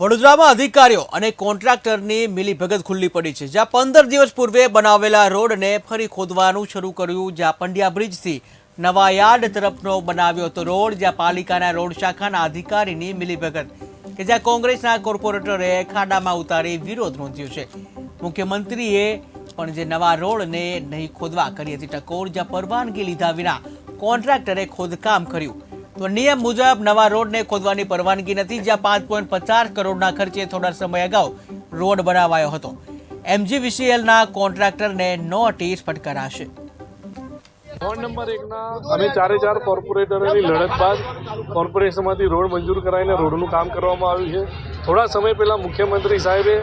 વડોદરામાં અધિકારીઓ અને કોન્ટ્રાક્ટરની મિલીભગત ખુલ્લી પડી છે, જ્યાં પંદર દિવસ પૂર્વે બનાવેલા રોડને ફરી ખોદવાનું શરૂ કર્યું, જ્યાં પંડ્યા બ્રિજથી નવા યાર્ડ તરફનો બનાવ્યો હતો રોડ, જ્યાં પાલિકાના રોડ શાખાના અધિકારીની મિલીભગત, કે જ્યાં કોંગ્રેસના કોર્પોરેટરે ખાડામાં ઉતારી વિરોધ નોંધ્યો છે. મુખ્યમંત્રીએ પણ જે નવા રોડને નહીં ખોદવા કરી હતી ટકોર, જ્યાં પરવાનગી લીધા વિના કોન્ટ્રાક્ટરે ખોદકામ કર્યું. નિયમ મુજબ નવા રોડને ખોદવાની પરવાનગી નથી, જ્યાં પાંચ પોઈન્ટ પચાસ કરોડના ખર્ચે થોડા સમય અગાઉ રોડ બનાવાયો હતો. એમજીવીસીએલના કોન્ટ્રાક્ટરને નોટિસ ફટકારાશે. વોર્ડ નંબર એકના અમે ચારે ચાર કોર્પોરેટરોની લડત બાદ કોર્પોરેશનમાંથી રોડ મંજૂર કરાવીને રોડનું કામ કરવામાં આવ્યું છે. થોડા સમય પહેલાં મુખ્યમંત્રી સાહેબે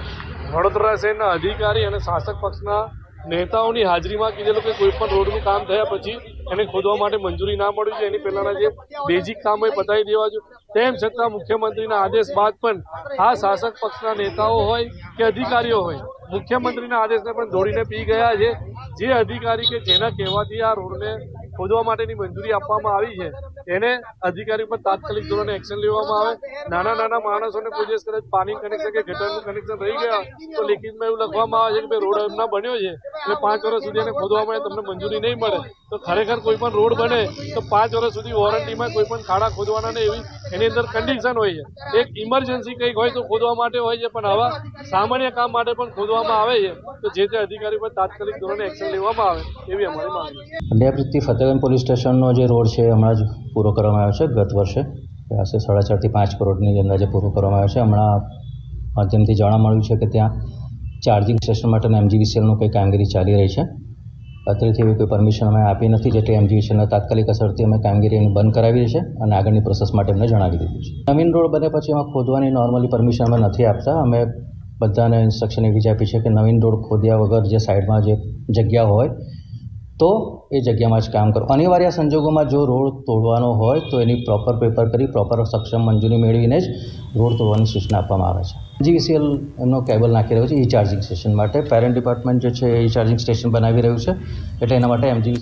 વડોદરા શહેરના અધિકારી અને શાસક પક્ષના નેતાઓની હાજરીમાં કીધેલું કે કોઈ પણ રોડનું કામ થયા પછી એને ખોદવા માટે મંજૂરી ના મળી છે. એની પહેલાંના જે બેઝિક કામ હોય પતાવી દેવા જોઈએ. તેમ છતાં મુખ્યમંત્રીના આદેશ બાદ પણ આ શાસક પક્ષના નેતાઓ હોય કે અધિકારીઓ હોય, મુખ્યમંત્રીના આદેશને પણ દોડીને પી ગયા છે. જે અધિકારી કે જેના કહેવાથી આ રોડને ખોદવા માટેની મંજૂરી આપવામાં આવી છે. એને અધિકારી પર તાત્કાલિક ધોરણે એક્શન લેવામાં આવે. નાના નાના માણસોને કોઈ દિવસ કદાચ પાણી કનેક્શન કે ગટરનું કનેક્શન રહી ગયા, તો લેખિતમાં એવું લખવામાં આવે છે કે રોડ એમના બન્યો છે એટલે પાંચ વર્ષ સુધી એને ખોદવા માટે તમને મંજૂરી નહીં મળે. તો ખરેખર કોઈ પણ રોડ બને, તો પાંચ વર્ષ સુધી વોરંટીમાં કોઈ પણ ખાડા ખોદવાના ને એવી એની અંદર કન્ડિશન હોય છે. એક ઇમરજન્સી કંઈક હોય તો ખોદવા માટે હોય છે, પણ આવા સામાન્ય કામ માટે પણ ખોદવામાં આવે છે. તો જે તે અધિકારી પર તાત્કાલિક ધોરણે એક્શન લેવામાં આવે, એવી અમારી માંગણી છે. ફતેગંજ પોલીસ સ્ટેશનનો જે રોડ છે, હમણાં જ પૂરો કરવામાં આવ્યો છે, ગત વર્ષે. આશરે સાડા ચારથી પાંચ કરોડની અંદાજે પૂરો કરવામાં આવ્યો છે. હમણાં માધ્યમથી જાણવા મળ્યું છે કે ત્યાં ચાર્જિંગ સ્ટેશન માટેના એમજીવીસીએલનું કંઈ કામગીરી ચાલી રહી છે. અત્યારથી એવી કોઈ પરમિશન અમે આપી નથી, જેથી એમજીવીસીએલના તાત્કાલિક અસરથી અમે કામગીરી એની બંધ કરાવી છે અને આગળની પ્રોસેસ માટે અમને જણાવી દીધું છે. નવીન રોડ બને પછી એમાં ખોદવાની નોર્મલી પરમિશન અમે નથી આપતા. અમે બધાને ઇન્સ્ટ્રક્શન એવી જ આપી છે કે નવીન રોડ ખોદ્યા વગર જે સાઈડમાં જે જગ્યા હોય, તો એ જગ્યામાં જ કામ કરો. અનિવાર્ય સંજોગોમાં જો રોડ તોડવાનો હોય, તો એની પ્રોપર પેપર કરી પ્રોપર સક્ષમ મંજૂરી મેળવીને જ રોડ તોડવાની સૂચના આપવામાં આવે છે. જીવીસીએલ એમનો કેબલ નાખી રહ્યો છે ઈ ચાર્જિંગ સ્ટેશન માટે. પેરેન્ટ ડિપાર્ટમેન્ટ જે છે એ ચાર્જિંગ સ્ટેશન બનાવી રહ્યું છે. એટલે એના માટે એમજી